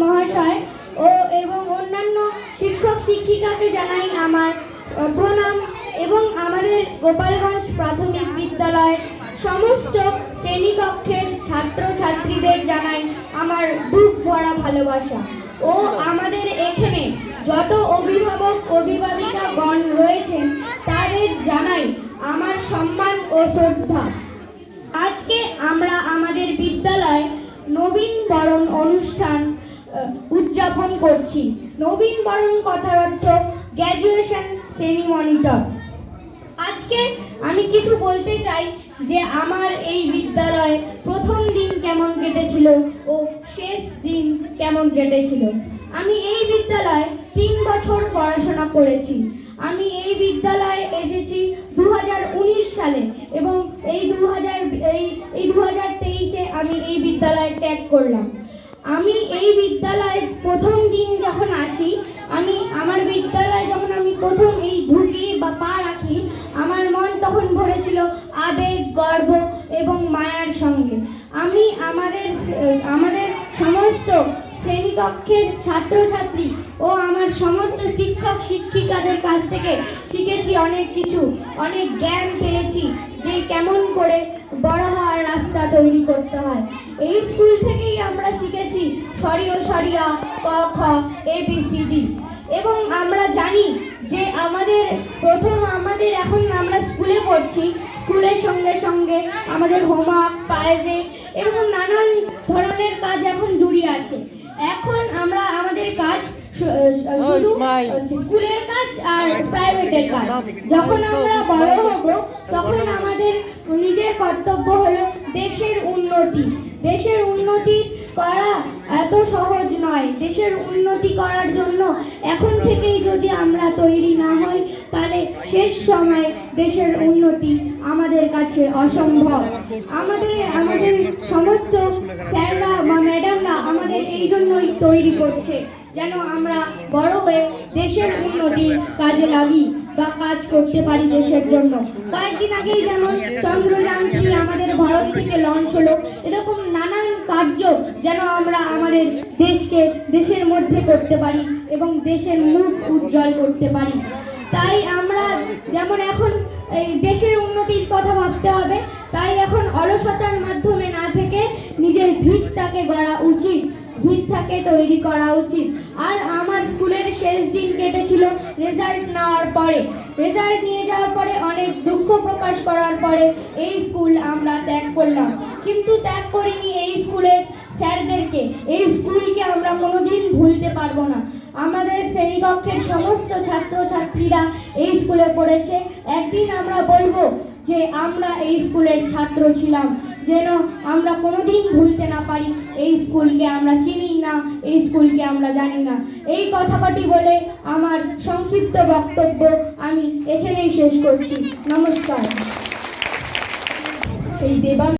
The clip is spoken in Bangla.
মহাশয় ও এবং অন্যান্য শিক্ষক শিক্ষিকাকে জানাই আমার প্রণাম এবং আমাদের গোপালগঞ্জ প্রাথমিক বিদ্যালয় সমস্ত শ্রেণীকক্ষের ছাত্র ছাত্রীদের জানাই আমার বুক ভরা ভালোবাসা। ও আমাদের এখানে যত অভিভাবক, অভিভাবিকা গণ রয়েছেন, তাদের জানাই আমার সম্মান ও শ্রদ্ধা। আজকে আমরা আমাদের বিদ্যালয়ে নবীন বরণ অনুষ্ঠান উদযাপন করছি। নবীন বরণ কথার অর্থ গ্র্যাজুয়েশন শ্রেণি মনিটর আজকে আমি কিছু বলতে চাই যে আমার এই বিদ্যালয়ে প্রথম দিন কেমন কেটেছিল ও শেষ দিন কেমন কেটেছিল। আমি এই বিদ্যালয়ে তিন বছর পড়াশোনা করেছি। আমি এই বিদ্যালয়ে এসেছি দু হাজার উনিশ সালে এবং এই দু হাজার এই এই দু তেইশে আমি এই বিদ্যালয়ে ত্যাগ করলাম। আমি এই বিদ্যালয়ে প্রথম দিন যখন আসি, আমি, আমার বিদ্যালয়ে যখন আমি প্রথম এই ঢুকি বা পা রাখি, আমার মন তখন ভরেছিল আবেগ, গর্ব এবং মায়ার সঙ্গে। আমি আমাদের আমাদের সমস্ত শ্রেণীকক্ষের ছাত্রছাত্রী ও আমার সমস্ত শিক্ষক শিক্ষিকাদের কাছ থেকে শিখেছি অনেক কিছু, অনেক জ্ঞান পেয়েছি যে কেমন করে বড় হওয়ার রাস্তা তৈরি করতে হয়। এই স্কুল থেকেই আমরা শিখেছি সরিয় সরিয়া, ক, খ, এ, বি, সি, ডি। এবং আমরা জানি যে আমাদের প্রথম আমাদের এখন আমরা স্কুলে পড়ছি, স্কুলের সঙ্গে সঙ্গে আমাদের হোমওয়ার্ক প্রাইভেট এরকম নানান ধরনের কাজ এখন জড়িয়ে আছে। এখন আমরা আমাদের কাজ শুধু স্কুলের কাজ আর প্রাইভেটের কাজ। যখন আমরা বড় হব তখন আমাদের নিজের কর্তব্য হলো দেশের উন্নতি। দেশের উন্নতি করা এত সহজ নয়। দেশের উন্নতি করার জন্য এখন থেকেই যদি আমরা তৈরি না হই তাহলে শেষ সময় দেশের উন্নতি আমাদের কাছে অসম্ভব। আমাদের আমাদের সমস্ত স্যাররা বা জন্যই তৈরি করছে। যেন আমরা বড় হয়ে দেশের উন্নতির কাজে লাগি বা কাজ করতে পারি দেশের জন্য। কয়েকদিন আগেই যেমন চন্দ্রযান থ্রি আমাদের ভারত থেকে লঞ্চ হলো, এরকম নানান কার্য যেন আমরা আমাদের দেশকে, দেশের মধ্যে করতে পারি এবং দেশের মুখ উজ্জ্বল করতে পারি। তাই আমরা যেমন এখন এই দেশের উন্নতির কথা ভাবতে হবে, তাই এখন অলসতার মাধ্যমে না থেকে নিজের ভিতটাকে গড়া উচিত। ভিতটাকে তৈরি করা উচিত। আর আমার স্কুলের শেষ দিন কেটেছিল রেজাল্ট নেওয়ার পরে। রেজাল্ট নিয়ে যাওয়ার পরে অনেক দুঃখ প্রকাশ করার পরে এই স্কুল আমরা ত্যাগ করলাম। কিন্তু ত্যাগ করিনি এই স্কুলের স্যারদেরকে। এই স্কুলকে আমরা কোনোদিন ভুলতে পারব না। আমাদের শ্রেণীকক্ষের সমস্ত ছাত্রছাত্রীরা এই স্কুলে পড়েছে। একদিন আমরা বলব যে আমরা এই স্কুলের ছাত্র ছিলাম। যেন আমরা কোনোদিন ভুলতে না পারি। এই স্কুলকে আমরা চিনি না, এই স্কুলকে আমরা জানি না। এই কথাটি বলে আমার সংক্ষিপ্ত বক্তব্য আমি এখানেই শেষ করছি। নমস্কার। এই দেবা